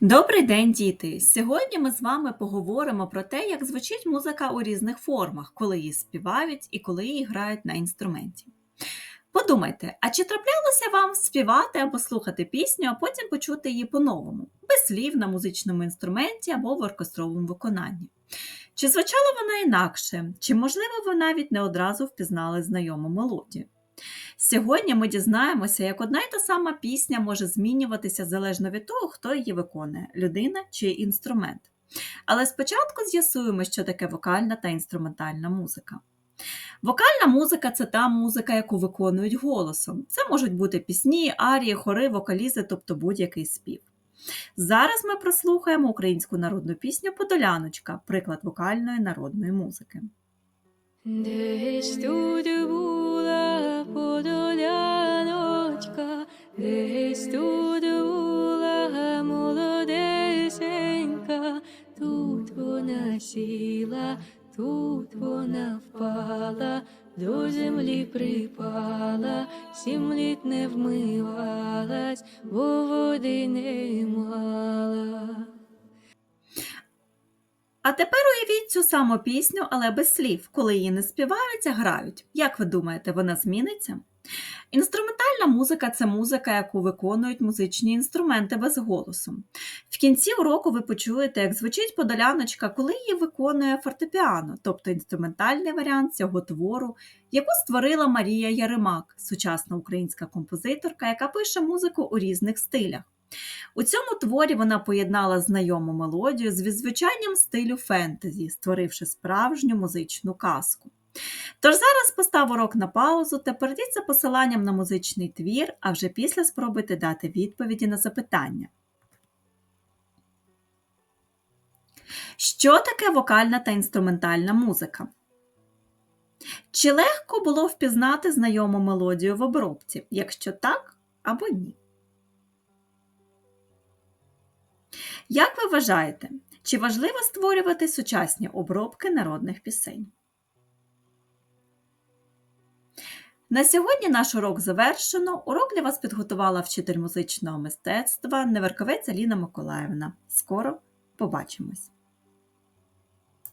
Добрий день, діти! Сьогодні ми з вами поговоримо про те, як звучить музика у різних формах, коли її співають і коли її грають на інструменті. Подумайте, а чи траплялося вам співати або слухати пісню, а потім почути її по-новому, без слів на музичному інструменті або в оркестровому виконанні? Чи звучала вона інакше, чи, можливо, ви навіть не одразу впізнали знайому мелодію? Сьогодні ми дізнаємося, як одна й та сама пісня може змінюватися залежно від того, хто її виконує людина чи інструмент. Але спочатку з'ясуємо, що таке вокальна та інструментальна музика. Вокальна музика це та музика, яку виконують голосом. Це можуть бути пісні, арії, хори, вокалізи, тобто будь-який спів. Зараз ми прослухаємо українську народну пісню Подоляночка, приклад вокальної народної музики. Десь тут молодесенька, тут вона сіла, тут вона впала, до землі припала, сім літ не вмивалась, бо води не мала. А тепер уявіть цю саму пісню, але без слів, коли її не співають, а грають. Як ви думаєте, вона зміниться? Інструментальна музика це музика, яку виконують музичні інструменти без голосу. В кінці уроку ви почуєте, як звучить подоляночка, коли її виконує фортепіано, тобто інструментальний варіант цього твору, яку створила Марія Яремак, сучасна українська композиторка, яка пише музику у різних стилях. У цьому творі вона поєднала знайому мелодію з відзвучанням стилю фентезі, створивши справжню музичну казку. Тож зараз постав урок на паузу та перейдіть за посиланням на музичний твір, а вже після спробуйте дати відповіді на запитання. Що таке вокальна та інструментальна музика? Чи легко було впізнати знайому мелодію в обробці, якщо так або ні? Як ви вважаєте, чи важливо створювати сучасні обробки народних пісень? На сьогодні наш урок завершено. Урок для вас підготувала вчитель музичного мистецтва Неверковець Аліна Миколаївна. Скоро побачимось!